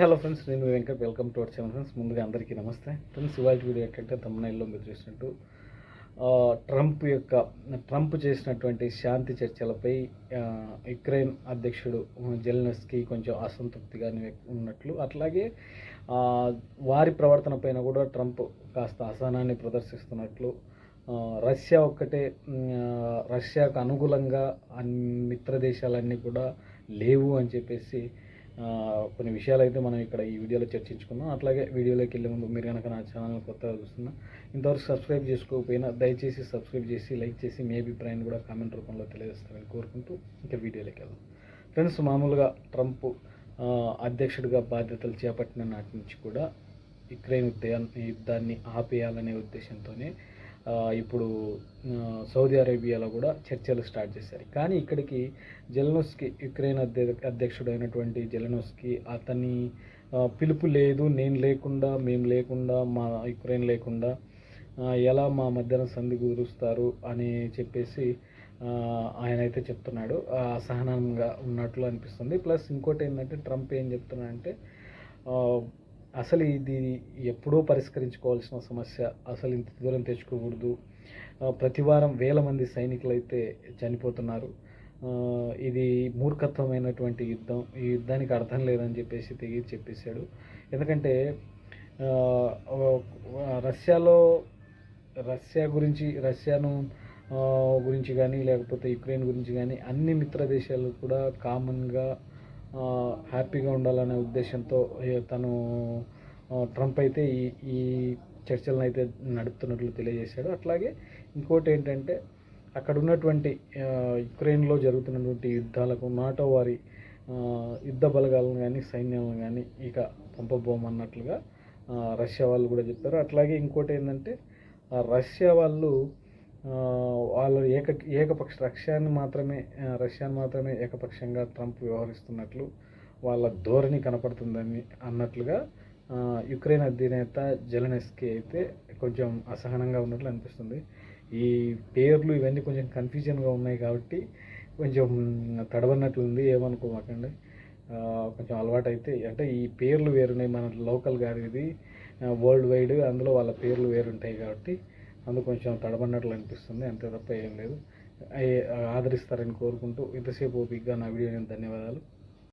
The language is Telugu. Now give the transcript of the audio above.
హలో ఫ్రెండ్స్ నేను Venkat. Welcome to our channel friends ముందుగా అందరికీ నమస్తే. ఫ్రెండ్స్ ఇవాళ వీడియో ఏంటంటే తమిళనాడులో మీరు చూసినట్టు ట్రంప్ యొక్క ట్రంప్ చేసినటువంటి శాంతి చర్చలపై యుక్రెయిన్ అధ్యక్షుడు జెల్నస్కి కొంచెం అసంతృప్తిగా ఉన్నట్లు. అట్లాగే వారి ప్రవర్తన పైన కూడా ట్రంప్ కాస్త అసహనాన్ని ప్రదర్శిస్తున్నట్లు. రష్యా ఒక్కటే రష్యాకు అనుకూలంగా మిత్ర దేశాలన్నీ కూడా లేవు అని చెప్పేసి కొన్ని విషయాలు అయితే మనం ఇక్కడ ఈ వీడియోలో చర్చించుకున్నాం. అట్లాగే వీడియోలోకి వెళ్ళే ముందు మీరు కనుక నా ఛానల్ కొత్తగా చూస్తున్నా ఇంతవరకు సబ్స్క్రైబ్ చేసుకోకపోయినా దయచేసి సబ్స్క్రైబ్ చేసి లైక్ చేసి మీ అభిప్రాయాన్ని కూడా కామెంట్ రూపంలో తెలియజేస్తారని కోరుకుంటూ ఇంకా వీడియోలోకి వెళ్దాం. ఫ్రెండ్స్ మామూలుగా ట్రంప్ అధ్యక్షుడిగా బాధ్యతలు చేపట్టిన నాటి నుంచి కూడా యుక్రెయిన్ యుద్ధాన్ని ఆపేయాలనే ఉద్దేశంతోనే ఇప్పుడు సౌదీ అరేబియాలో కూడా చర్చలు స్టార్ట్ చేశారు. కానీ ఇక్కడికి జెలనోస్కి యుక్రెయిన్ అధ్య అధ్యక్షుడు అయినటువంటి జెలనోస్కి అతని పిలుపు లేదు నేను లేకుండా మేము లేకుండా మా యుక్రెయిన్ లేకుండా ఎలా మా మధ్యన సంధి కుదురుస్తారు అని చెప్పేసి ఆయన అయితే చెప్తున్నాడు. అసహనంగా ఉన్నట్లు అనిపిస్తుంది. ప్లస్ ఇంకోటి ఏంటంటే ట్రంప్ ఏం చెప్తున్నాడంటే అసలు ఇది ఎప్పుడో పరిష్కరించుకోవాల్సిన సమస్య. అసలు ఇంత దూరం తెచ్చుకోకూడదు. ప్రతివారం ప్రతి వారం వేల మంది సైనికులు అయితే చనిపోతున్నారు ఇది మూర్ఖత్వమైనటువంటి యుద్ధం. ఈ యుద్ధానికి అర్థం లేదని చెప్పేసి తెగి చెప్పేశాడు. ఎందుకంటే రష్యాలో రష్యా గురించి రష్యాను గురించి కానీ లేకపోతే యుక్రెయిన్ గురించి కానీ అన్ని మిత్ర దేశాలు కూడా కామన్గా హ్యాపీగా ఉండాలనే ఉద్దేశంతో తను ట్రంప్ అయితే ఈ ఈ చర్చలను అయితే నడుపుతున్నట్లు తెలియజేశాడు. అట్లాగే ఇంకోటి ఏంటంటే అక్కడ ఉన్నటువంటి యుక్రెయిన్లో జరుగుతున్నటువంటి యుద్ధాలకు నాటో వారి యుద్ధ బలగాలను కానీ సైన్యాలను కానీ ఇక పంపబోమన్నట్లుగా రష్యా వాళ్ళు కూడా చెప్పారు. అట్లాగే ఇంకోటి ఏంటంటే రష్యా వాళ్ళు వాళ్ళు ఏక ఏకపక్ష రష్యాన్ని మాత్రమే ఆ, రష్యాని మాత్రమే ఏకపక్షంగా ట్రంప్ వ్యవహరిస్తున్నట్లు వాళ్ళ ధోరణి కనపడుతుందని అన్నట్లుగా యుక్రెయిన్ అధినేత జెలనెస్కీ అయితే కొంచెం అసహనంగా ఉన్నట్లు అనిపిస్తుంది. ఈ పేర్లు ఇవన్నీ కొంచెం కన్ఫ్యూజన్గా ఉన్నాయి కాబట్టి కొంచెం తడబడినట్లుంది ఏమనుకోమాకండి. కొంచెం అలవాటు అయితే అంటే ఈ పేర్లు వేరున్నాయి మన లోకల్ గారిది వరల్డ్ వైడ్ అందులో వాళ్ళ పేర్లు వేరుంటాయి కాబట్టి అందుకు కొంచెం తడబడినట్లు అనిపిస్తుంది. అంతే తప్ప ఏం లేదు. అయ్యే- ఆదరిస్తారని కోరుకుంటూ ఇంతసేపు ఓపిక్గా నా వీడియోని ధన్యవాదాలు.